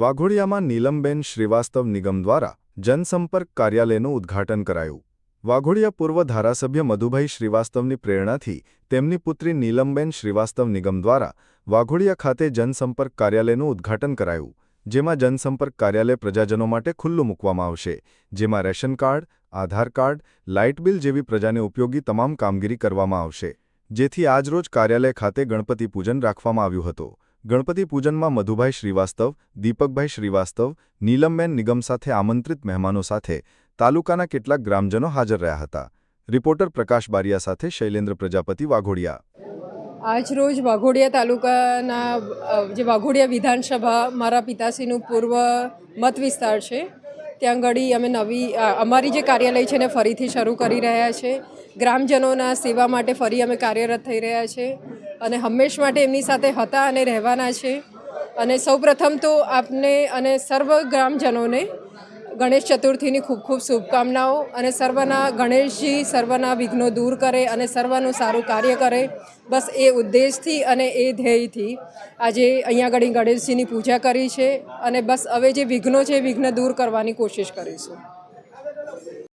વાઘોડિયામાં નીલમબેન શ્રીવાસ્તવ નિગમ દ્વારા જનસંપર્ક કાર્યાલયનું ઉદ્ઘાટન કરાયું. વાઘોડિયા પૂર્વ ધારાસભ્ય મધુભાઈ શ્રીવાસ્તવની પ્રેરણાથી તેમની પુત્રી નીલમબેન શ્રીવાસ્તવ નિગમ દ્વારા વાઘોડિયા ખાતે જનસંપર્ક કાર્યાલયનું ઉદ્ઘાટન કરાયું, જેમાં જનસંપર્ક કાર્યાલય પ્રજાજનો માટે ખુલ્લું મૂકવામાં આવશે, જેમાં ration card, Aadhaar card, light bill જેવી પ્રજાને ઉપયોગી તમામ કામગીરી કરવામાં આવશે, જેથી આજરોજ કાર્યાલય ખાતે ગણપતિ પૂજન રાખવામાં આવ્યું હતું. ગણપતિ પૂજનમાં મધુભાઈ શ્રીવાસ્તવ, દીપકભાઈ શ્રીવાસ્તવ, નીલમબેન નિગમ સાથે આમંત્રિત મહેમાનો સાથે તાલુકાના કેટલાક ગ્રામજનો હાજર રહ્યા હતા. રિપોર્ટર પ્રકાશ બારિયા સાથે શૈલેન્દ્ર પ્રજાપતિ વાઘોડિયા. આજ રોજ વાઘોડિયા તાલુકાના જે વાઘોડિયા વિધાનસભા મારા પિતાશ્રીનું પૂર્વ મત વિસ્તાર છે, ત્યાં આગળ અમે નવી અમારી જે કાર્યાલય છે એને ફરીથી શરૂ કરી રહ્યા છે. ગ્રામજનોના સેવા માટે ફરી અમે કાર્યરત થઈ રહ્યા છે. અને હંમેશ માટે એમની સાથે હતા અને રહેવાના છે. અને સૌપ્રથમ તો આપને અને સર્વ ગ્રામજનોને ગણેશ ચતુર્થીની ખૂબ ખૂબ શુભકામનાઓ અને સર્વના ગણેશજી સર્વના વિઘ્નો દૂર કરે અને સર્વનું સારું કાર્ય કરે. બસ એ ઉદ્દેશથી અને એ ધ્યેયથી આજે અહીંયા આગળ ગણેશજીની પૂજા કરી છે. અને બસ હવે જે વિઘ્નો છે વિઘ્ન દૂર કરવાની કોશિશ કરીશું.